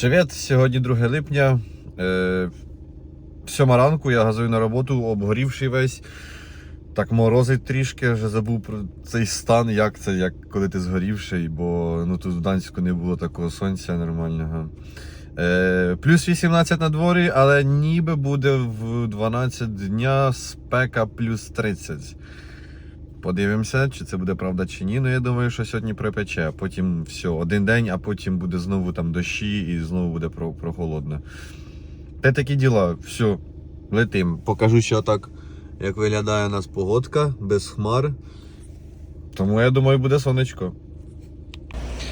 Привіт! Сьогодні 2 липня. Е, сьома ранку я газую на роботу, обгорівший весь. Так морозить трішки, вже забув про цей стан, як це, як коли ти згорівший, бо ну, тут в Данську не було такого сонця нормального. Е, плюс 18 на дворі, але ніби буде в 12 дня спека плюс 30. Подивимося, чи це буде правда чи ні. Ну я думаю, що сьогодні припече. а Потім все, один день, а потім буде знову там дощі і знову буде прохолодно. Те такі діла. Все, летим. Покажу ще так, як виглядає у нас погодка без хмар. Тому я думаю, буде сонечко.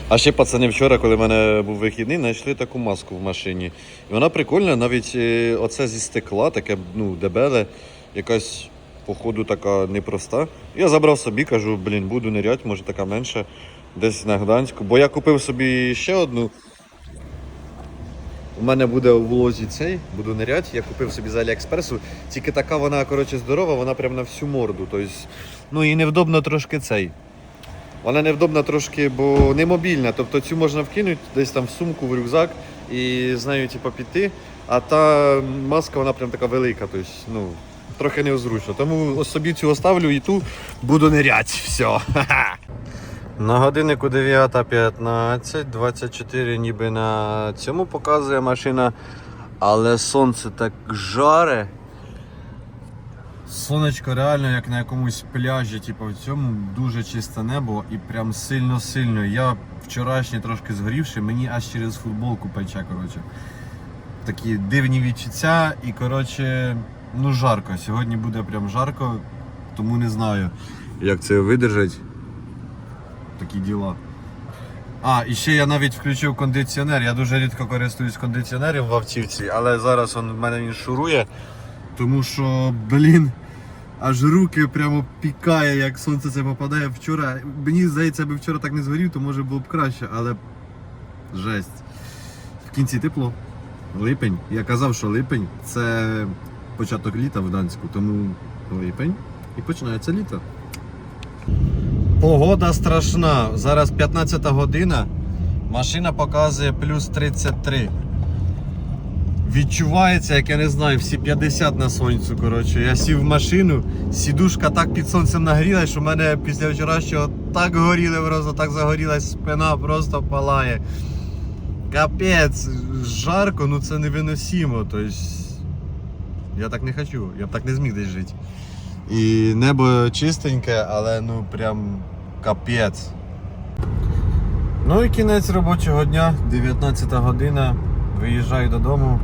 А ще пацани вчора, коли в мене був вихідний, знайшли таку маску в машині. І вона прикольна, навіть е, оце зі стекла, таке ну, дебеле, якась, походу, така непроста. Я забрав собі, кажу, блін, буду нирять, може така менша, десь на Гданську. Бо я купив собі ще одну. У мене буде в лозі цей, буду нирять. Я купив собі з Аліекспресу. Тільки така вона, коротше, здорова, вона прям на всю морду. Тобто, ну і невдобно трошки цей. Вона невдобна трошки, бо не мобільна. Тобто цю можна вкинути десь там в сумку, в рюкзак і з нею типу, піти. А та маска вона прям така велика. Тобто, ну, трохи неозручно. Тому ось собі цю оставлю і ту буду нирять. Все. На годиннику 9.15, 24 ніби на цьому показує машина, але сонце так жаре. Сонечко реально як на якомусь пляжі, типу в цьому дуже чисте небо і прям сильно-сильно. Я вчорашній трошки згорівши, мені аж через футболку пече, коротше. Такі дивні відчуття і коротше, ну жарко. Сьогодні буде прям жарко, тому не знаю, як це видержать. Такі діла. А, і ще я навіть включив кондиціонер. Я дуже рідко користуюсь кондиціонером в автівці, але зараз он, в мене він шурує. Тому що, блін, аж руки прямо пікає, як сонце це попадає вчора. Мені здається, аби вчора так не згорів, то може було б краще, але жесть. В кінці тепло. Липень. Я казав, що липень це початок літа в Данську, тому липень і починається літо. Погода страшна. Зараз 15 година. Машина показує плюс 33. Відчувається, як я не знаю, всі 50 на сонцю. Коротше. Я сів в машину, сідушка так під сонцем нагрілась, що в мене після вчорашнього так горіли, просто так загорілась спина, просто палає. Капець, жарко, ну це невиносимо. Тобто, я так не хочу, я б так не зміг десь жити. І небо чистеньке, але ну прям капець. Ну і кінець робочого дня, 19 година. Виїжджаю додому.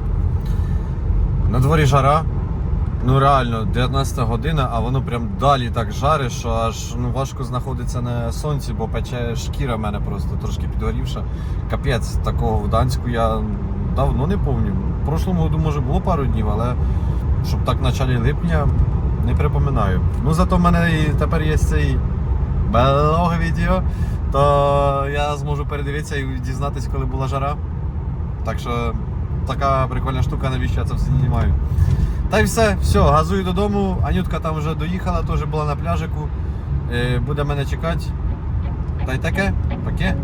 На дворі жара. Ну реально, 19 година, а воно прям далі так жаре, що аж ну, важко знаходитися на сонці, бо пече шкіра в мене просто трошки підгорівша. Капець, такого в Данську я давно не пам'ятаю. В прошлому году може було пару днів, але щоб так в началі липня не припоминаю. Ну зато в мене і тепер є цей блог відео, то я зможу передивитися і дізнатися, коли була жара. Так що така прикольна штука, навіщо я це все знімаю. Та й все, все, газую додому. Анютка там вже доїхала, теж була на пляжику. Е, Буде мене чекати. Та й таке, таке.